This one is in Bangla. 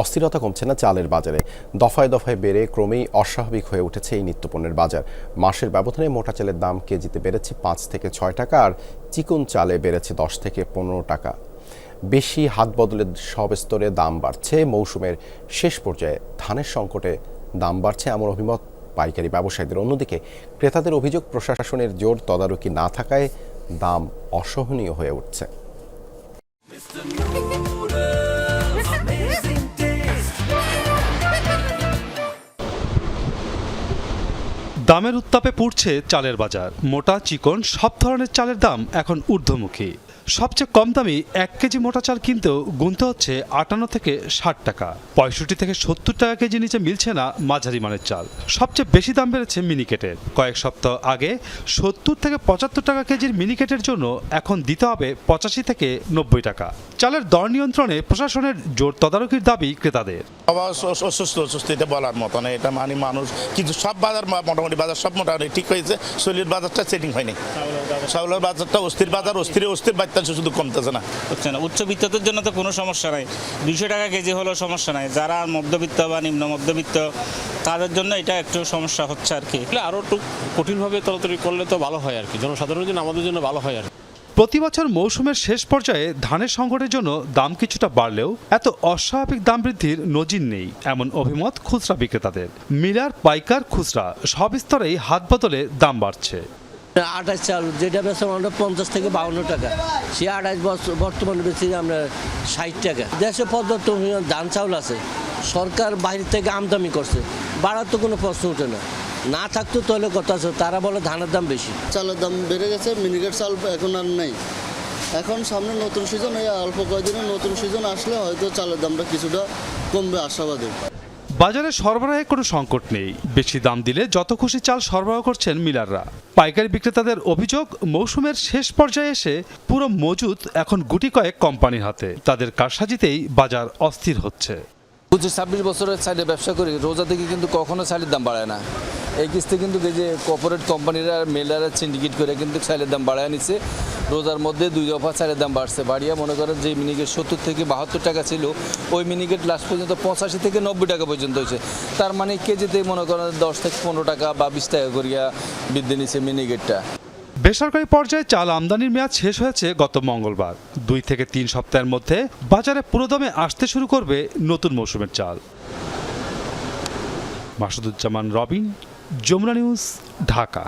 অস্থিরতা কমছে না চালের বাজারে। দফায় দফায় বেড়ে ক্রমেই অস্বাভাবিক হয়ে উঠেছে এই নিত্যপণ্যের বাজার। মাসের ব্যবধানে মোটা চালের দাম কেজিতে বেড়েছে পাঁচ থেকে ছয় টাকা আর চিকন চালে বেড়েছে দশ থেকে পনেরো টাকা। বেশি হাত বদলের সব স্তরে দাম বাড়ছে। মৌসুমের শেষ পর্যায়ে ধানের সংকটে দাম বাড়ছে এমন অভিমত পাইকারি ব্যবসায়ীদের। অন্যদিকে ক্রেতাদের অভিযোগ, প্রশাসনের জোর তদারকি না থাকায় দাম অসহনীয় হয়ে উঠছে। দামের উত্তাপে পুড়ছে চালের বাজার। মোটা চিকন, সব ধরনের চালের দাম এখন ঊর্ধ্বমুখী। সবচেয়ে কম দামি এক কেজি মোটা চাল কিনতেও গুনতে হচ্ছে আটান্ন থেকে ষাট টাকা। পঁয়ষট্টি থেকে সত্তর টাকা কেজি নিচে মিলছে না মাঝারি মানের চাল। সবচেয়ে বেশি দাম বেড়েছে মিনিকেটের। কয়েক সপ্তাহ আগে সত্তর থেকে পঁচাত্তর টাকা কেজির মিনিকেটের জন্য এখন দিতে হবে পঁচাশি থেকে নব্বই টাকা। চালের দর নিয়ন্ত্রণে প্রশাসনের জোর তদারকির দাবি ক্রেতাদের। বলার মতো এটা মানে মানুষ। কিন্তু সব বাজার মা- মোটামুটি বাজার সব মোটামুটি ঠিক হয়েছে শৈলীর বাজারটা সেটিং হয়নি। চাউলের বাজারটা অস্থির বাজার অস্থিরে অস্থির বাচ্চা শুধু কমতেছে না। হচ্ছে না। উচ্চবিত্তদের জন্য তো কোনো সমস্যা নাই। দুশো টাকা কেজি হলেও সমস্যা নাই। যারা মধ্যবিত্ত বা নিম্ন মধ্যবিত্ত তাদের জন্য এটা একটু সমস্যা হচ্ছে আর কি। আরও একটু কঠিনভাবে তরতরি করলে তো ভালো হয় আর কি। জনসাধারণের জন্য আমাদের জন্য ভালো হয় আর কি। প্রতি বছর মৌসুমের শেষ পর্যায়ে ধানের সংকটের জন্য দাম কিছুটা বাড়লেও এত অস্বাভাবিক দাম বৃদ্ধির নজির নেই, এমন অভিমত খুচরা বিক্রেতাদের। মিলার, পাইকার, খুচরা, সব স্তরেই হাত বদলে দাম বাড়ছে। আঠাশ চাল, যেটা বেচা আমরা পঞ্চাশ থেকে বাউন্ন টাকা। সে আঠাশ বছর, বর্তমানে বেশি আমরা ষাট টাকা। দেশে পর্যাপ্ত ধান চাউল আছে। সরকার বাইরে থেকে আমদানি করছে। বাড়ার তো কোনো প্রশ্ন ওঠে না। না থাকতো তাহলে কথা আছে তারা বলে ধানের দাম বেশি। চালের দাম বেড়ে গেছে মিনিকেট চাল এখন আর নেই। এখন সামনে নতুন সিজন এই অল্প কয়েকদিনে নতুন সিজন আসলে হয়তো চালের দামটা কিছুটা কমবে আশাবাদী। বাজারে সরবরাহে কোনো সংকট নেই। বেশি দাম দিলে যত খুশি চাল সরবরাহ করছেন মিলাররা। পাইকারি বিক্রেতাদের অভিযোগ মৌসুমের শেষ পর্যায়ে এসে পুরো মজুদ এখন গুটি কয়েক কোম্পানির হাতে। তাদের কারসাজিতেই বাজার অস্থির হচ্ছে। পঁচিশ ছাব্বিশ বছরের সাইডে ব্যবসা করি, রোজা থেকে কিন্তু কখনো চালের দাম বাড়ায় না। এই কিস্তি কিন্তু যে কর্পোরেট কোম্পানিরা মেলারা সিন্ডিকেট করে কিন্তু চালের দাম বাড়ায় নিচ্ছে রোজার মধ্যে দুই দফা চালের দাম বাড়ছে। বাড়িয়া মনে করেন যে মিনিকেট সত্তর থেকে বাহাত্তর টাকা ছিল, ওই মিনিকেট লাস্ট পর্যন্ত পঁচাশি থেকে নব্বই টাকা পর্যন্ত হয়েছে। তার মানে কেজিতে মনে করেন দশ থেকে পনেরো টাকা বা বিশ টাকা করিয়া বৃদ্ধি নিচ্ছে মিনিকেটটা। বেসরকারি পর্যায়ে চাল আমদানির মেয়াদ শেষ হয়েছে গত মঙ্গলবার। দুই থেকে তিন সপ্তাহের মধ্যে বাজারে পুরোদমে আসতে শুরু করবে নতুন মৌসুমের চাল। মাসুদুজ্জামান রবিন, যমুনা নিউজ, ঢাকা।